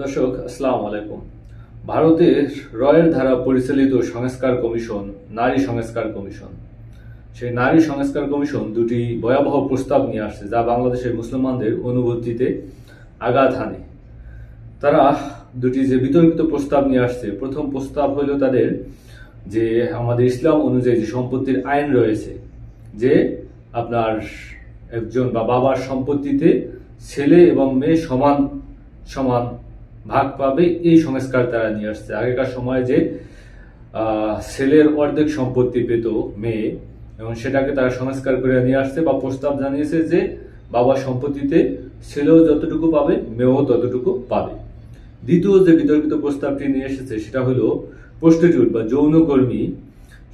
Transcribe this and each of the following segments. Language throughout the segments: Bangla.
দর্শক, আসসালামু আলাইকুম। ভারতের রয়ের ধারা পরিচালিত সংস্কার কমিশন, নারী সংস্কার কমিশন। সেই নারী সংস্কার কমিশন দুটি ভয়াবহ প্রস্তাব নিয়ে আসছে যা বাংলাদেশের মুসলমানদের অনুভূতিতে আঘাত হানে। তারা দুটি যে বিতর্কিত প্রস্তাব নিয়ে আসছে, প্রথম প্রস্তাব হলো তাদের যে আমাদের ইসলাম অনুযায়ী যে সম্পত্তির আইন রয়েছে, যে আপনার একজন বা বাবার সম্পত্তিতে ছেলে এবং মেয়ে সমান সমান ভাগ পাবে, এই সংস্কার তারা নিয়ে আসছে। আগেকার সময় যে ছেলের অর্ধেক সম্পত্তি পেত মেয়ে, এবং সেটাকে তারা সংস্কার করে নিয়ে আসছে বা প্রস্তাব জানিয়েছে যে, বাবার সম্পত্তিতে ছেলেও যতটুকু পাবে, মেয়েও ততটুকু পাবে। দ্বিতীয় যে বিতর্কিত প্রস্তাবটি নিয়ে এসেছে, সেটা হলো প্রস্টিটিউট বা যৌনকর্মী,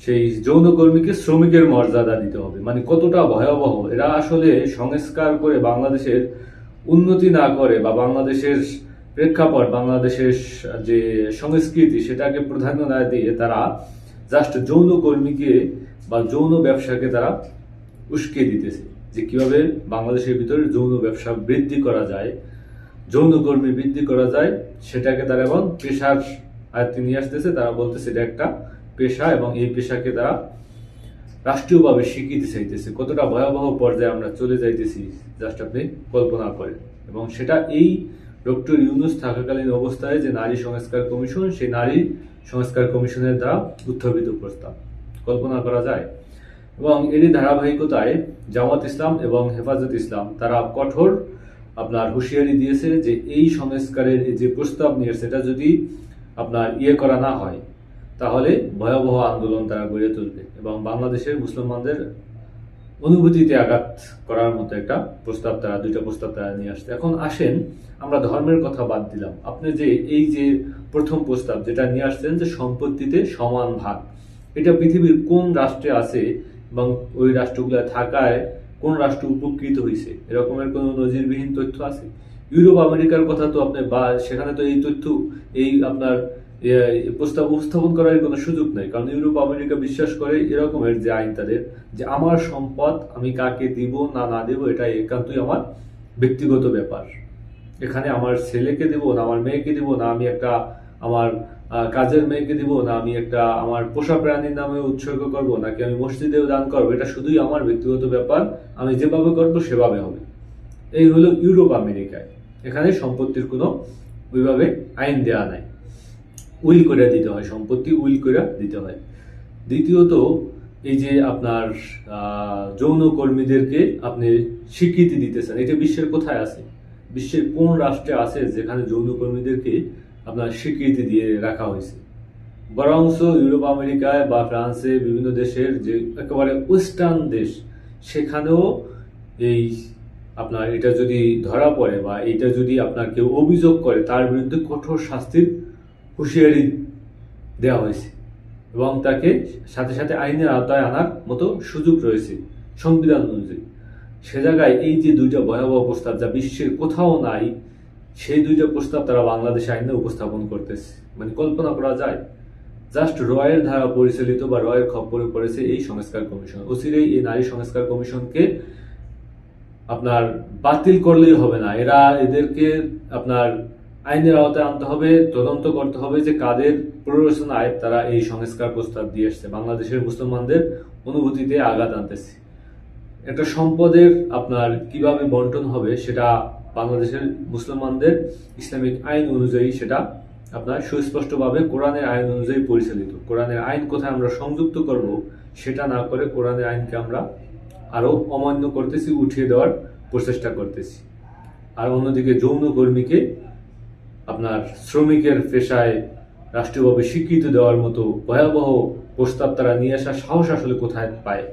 সেই যৌনকর্মীকে শ্রমিকের মর্যাদা দিতে হবে। মানে কতটা ভয়াবহ। এরা আসলে সংস্কার করে বাংলাদেশের উন্নতি না করে বা বাংলাদেশের প্রেক্ষাপট বাংলাদেশের যে সংস্কৃতি, সেটাকে প্রাধান্য না দিয়ে তারা জাস্ট যৌনকর্মীকে বা যৌন ব্যবসাকে তারা উস্কে দিতেছে। যে কীভাবে বাংলাদেশের ভিতরে যৌন ব্যবসা বৃদ্ধি করা যায় যৌনকর্মী বৃদ্ধি করা যায়, সেটাকে তারা এবং পেশার আয়ত্তে নিয়ে আসতেছে। তারা বলতেছে এটা একটা পেশা এবং এই পেশাকে তারা রাষ্ট্রীয়ভাবে স্বীকৃতি চাইতেছে। কতটা ভয়াবহ পর্যায়ে আমরা চলে যাইতেছি জাস্ট আপনি কল্পনা করেন। এবং সেটা এই ডক্টর ইউনুস থাকাকালীন অবস্থায় যে নারী সংস্কার কমিশন, সেই নারী সংস্কার কমিশনের দ্বারা উত্থাপিত প্রস্তাব। কল্পনা করা যায়। এবং এরই ধারাবাহিকতায় জামাত ইসলাম এবং হেফাজত ইসলাম, তারা কঠোর আপনার হুঁশিয়ারি দিয়েছে যে এই সংস্কারের যে প্রস্তাব নিয়ে সেটা যদি আপনার ইয়ে করা না হয়, তাহলে ভয়াবহ আন্দোলন তারা গড়ে তুলবে। এবং বাংলাদেশের মুসলমানদের অনুভূতিতে আঘাত করার মতো একটা প্রস্তাব তারা, দুইটা প্রস্তাব তারা নিয়ে আসছে। এখন আসেন, আমরা ধর্মের কথা বাদ দিলাম। আপনি যে এই যে প্রথম প্রস্তাব যেটা নিয়ে আসছেন যে সম্পত্তিতে সমান ভাগ, এটা পৃথিবীর কোন রাষ্ট্রে আছে এবং ওই রাষ্ট্রগুলো থাকায় কোন রাষ্ট্র উপকৃত হয়েছে এরকমের কোনো নজিরবিহীন তথ্য আছে? ইউরোপ, আমেরিকার কথা তো আপনি বা, সেখানে তো এই তথ্য, এই আপনার প্রস্তাব উপস্থাপন করার কোনো সুযোগ নেই। কারণ ইউরোপ, আমেরিকা বিশ্বাস করে এরকমের যে আইন তাদের, যে আমার সম্পদ আমি কাকে দিব, না না দেব, এটা একান্তই আমার ব্যক্তিগত ব্যাপার। এখানে আমার ছেলেকে দিব, না আমার মেয়েকে দিব, না আমি একটা আমার কাজের মেয়েকে দিব, না আমি একটা আমার পোষা প্রাণীর নামে উৎসর্গ করব, নাকি আমি মসজিদেও দান করব, এটা শুধুই আমার ব্যক্তিগত ব্যাপার, আমি যেভাবে করব সেভাবে হবে। এই হলো ইউরোপ, আমেরিকায়। এখানে সম্পত্তির কোনো ওইভাবে আইন দেওয়া নাই। উইল করে দিতে হয় সম্পত্তি উইল করে দিতে হয়। দ্বিতীয়ত এই যে আপনার আহ, যৌন কর্মীদেরকে আপনি স্বীকৃতি দিতেছেন এটা বিশ্বের কোথায় আছে? বিশ্বের কোন রাষ্ট্রে আছে যেখানে যৌন কর্মীদেরকে আপনার স্বীকৃতি দিয়ে রাখা হয়েছে? বরংস ইউরোপ আমেরিকায় বা ফ্রান্সে বিভিন্ন দেশের যে একেবারে ওয়েস্টার্ন দেশ সেখানেও এই আপনার এটা যদি ধরা পড়ে বা এটা যদি আপনার কেউ অভিযোগ করে তার বিরুদ্ধে কঠোর শাস্তির হুঁশিয়ারি দেওয়া হয়েছে এবং তাকে সাথে সাথে আইনের আওতায় আনার মতো সুযোগ রয়েছে সংবিধান অনুযায়ী। সে জায়গায় এই যে দুইটা ভয়াবহ প্রস্তাব যা বিশ্বের কোথাও নাই, সেই দুইটা প্রস্তাব তারা বাংলাদেশ আইনে উপস্থাপন করতেছে। মানে কল্পনা করা যায়, জাস্ট রয়ের ধারা পরিচালিত বা রয়ের খপ্পরে পড়েছে এই সংস্কার কমিশন। অচিরেই এই নারী সংস্কার কমিশনকে আপনার বাতিল করলেই হবে না। এরা এদেরকে আপনার আইনের আওতায় আনতে হবে, তদন্ত করতে হবে যে কাদের প্ররোচনায় তারা এই সংস্কার প্রস্তাব দিয়ে আসছে বাংলাদেশের মুসলমানদের অনুভূতিতে আঘাত আনতেছে। একটা সম্পদের আপনার কীভাবে বন্টন হবে সেটা বাংলাদেশের মুসলমানদের ইসলামিক আইন অনুযায়ী সেটা আপনার সুস্পষ্টভাবে কোরআনের আইন অনুযায়ী পরিচালিত। কোরআনের আইন কোথায় আমরা সংযুক্ত করব সেটা না করে কোরআনের আইনকে আমরা আরও অমান্য করতেছি, উঠিয়ে দেওয়ার প্রচেষ্টা করতেছি। আর অন্যদিকে যৌন কর্মীকে আপনার শ্রমিকের পেশায় রাষ্ট্রীয়ভাবে স্বীকৃতি দেওয়ার মতো ভয়াবহ প্রস্তাব তারা নিয়ে আসার সাহস আসলে কোথায় পায়?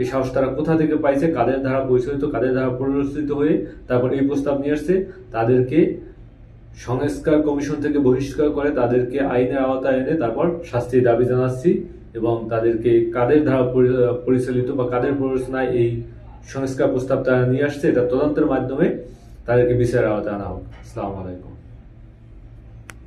এই সাহস তারা কোথা থেকে পাইছে, কাদের দ্বারা পরিচালিত, কাদের দ্বারা প্ররোচিত হয়ে তারপর এই প্রস্তাব নিয়ে আসছে, তাদেরকে সংস্কার কমিশন থেকে বহিষ্কার করে তাদেরকে আইনের আওতায় এনে তারপর শাস্তির দাবি জানাচ্ছি এবং তাদেরকে কাদের দ্বারা পরিচালিত বা কাদের প্ররোচনায় এই সংস্কার প্রস্তাব তারা নিয়ে আসছে, এটা তদন্তের মাধ্যমে তাদেরকে বিচারের আওতায় আনা হোক। আসসালামু আলাইকুম।